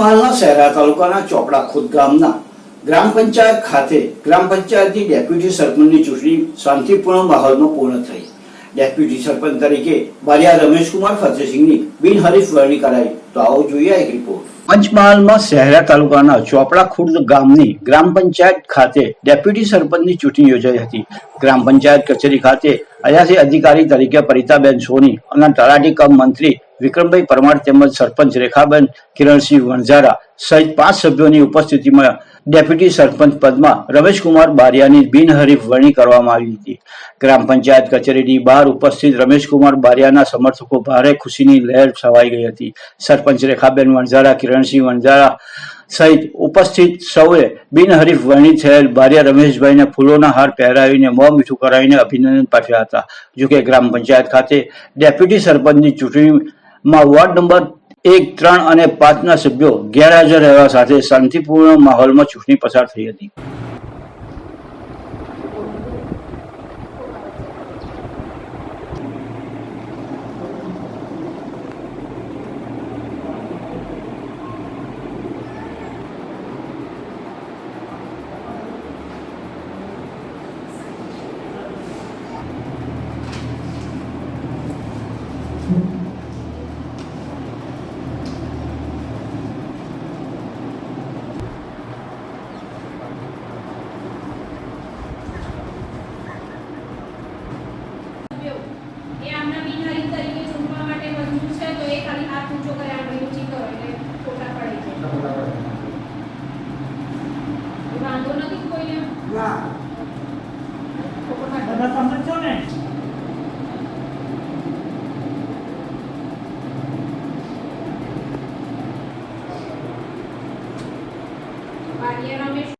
પંચમહાલના શહેરા તાલુકાના ચોપડા ખુદ ગ્રામ પંચાયત ખાતે ગ્રામ પંચાયતની ડેપ્યુટી સરપંચની ચૂંટણી શાંતિપૂર્ણ માહોલમાં પૂર્ણ થઈ. ડેપ્યુટી સરપંચ તરીકે બારિયા રમેશકુમાર ફતેસિંહની બિનહરીફ વરણી કરાઈ. તો આવો જોઈએ એક રિપોર્ટ પંચમહાલમાં શહેરા તાલુકાના ચોપડા ખુર્દ ગામની ગ્રામ પંચાયત ખાતે ડેપ્યુટી સરપંચની ચૂંટણી યોજાઈ હતી. ગ્રામ પંચાયત કચેરી ખાતે અયાસી અધિકારી તરીકે પરિતાબેન સોની અને તલાટી કમ મંત્રી વિક્રમભાઈ પરમાર તેમજ સરપંચ રેખાબેન કિરણસિંહ વણઝારા સહિત પાંચ સભ્યોની ઉપસ્થિતિમાં ડેપ્યુટી સરપંચ પદમાં રમેશકુમાર બારિયાની બિનહરીફ વરણી કરવામાં આવી હતી. ગ્રામ પંચાયત કચેરીની બહાર ઉપસ્થિત રમેશકુમાર બારિયાના સમર્થકો ભારે ખુશીની લહેર છવાઈ ગઈ હતી. સરપંચ રેખાબેન વણઝારા, કિરણસિંહ વણઝારા સહિત ઉપસ્થિત સૌએ બિનહરીફ વરણી થયેલ બારિયા રમેશભાઈને ફૂલોના હાર પહેરાવીને મોં મીઠું કરાવીને અભિનંદન પાઠવ્યા હતા. જોકે ગ્રામ પંચાયત ખાતે ડેપ્યુટી સરપંચની ચૂંટણીમાં વોર્ડ નંબર એક, ત્રણ અને પાંચના સભ્યો ગેરહાજર રહેવા સાથે શાંતિપૂર્ણ માહોલમાં ચૂંટણી પસાર થઈ હતી. એ બધા સમજો ને બારિયા રમેશ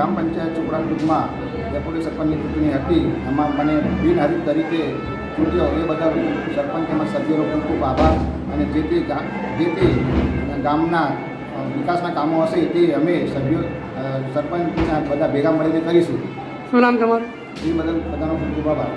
ગ્રામ પંચાયત ચોપડા ડેપ્યુટી સરપંચની ચૂંટણી હતી. એમાં મને બિનહરીફ તરીકે ચૂંટ્યો. એ બધા સરપંચ તેમજ સભ્યોનો ખૂબ ખૂબ આભાર. અને જે તે જે તે ગામના વિકાસના કામો હશે તે અમે સભ્યો સરપંચના બધા ભેગા મળીને કરીશું. શું નામ તમારું? એ બદલ બધાનો ખૂબ ખૂબ આભાર.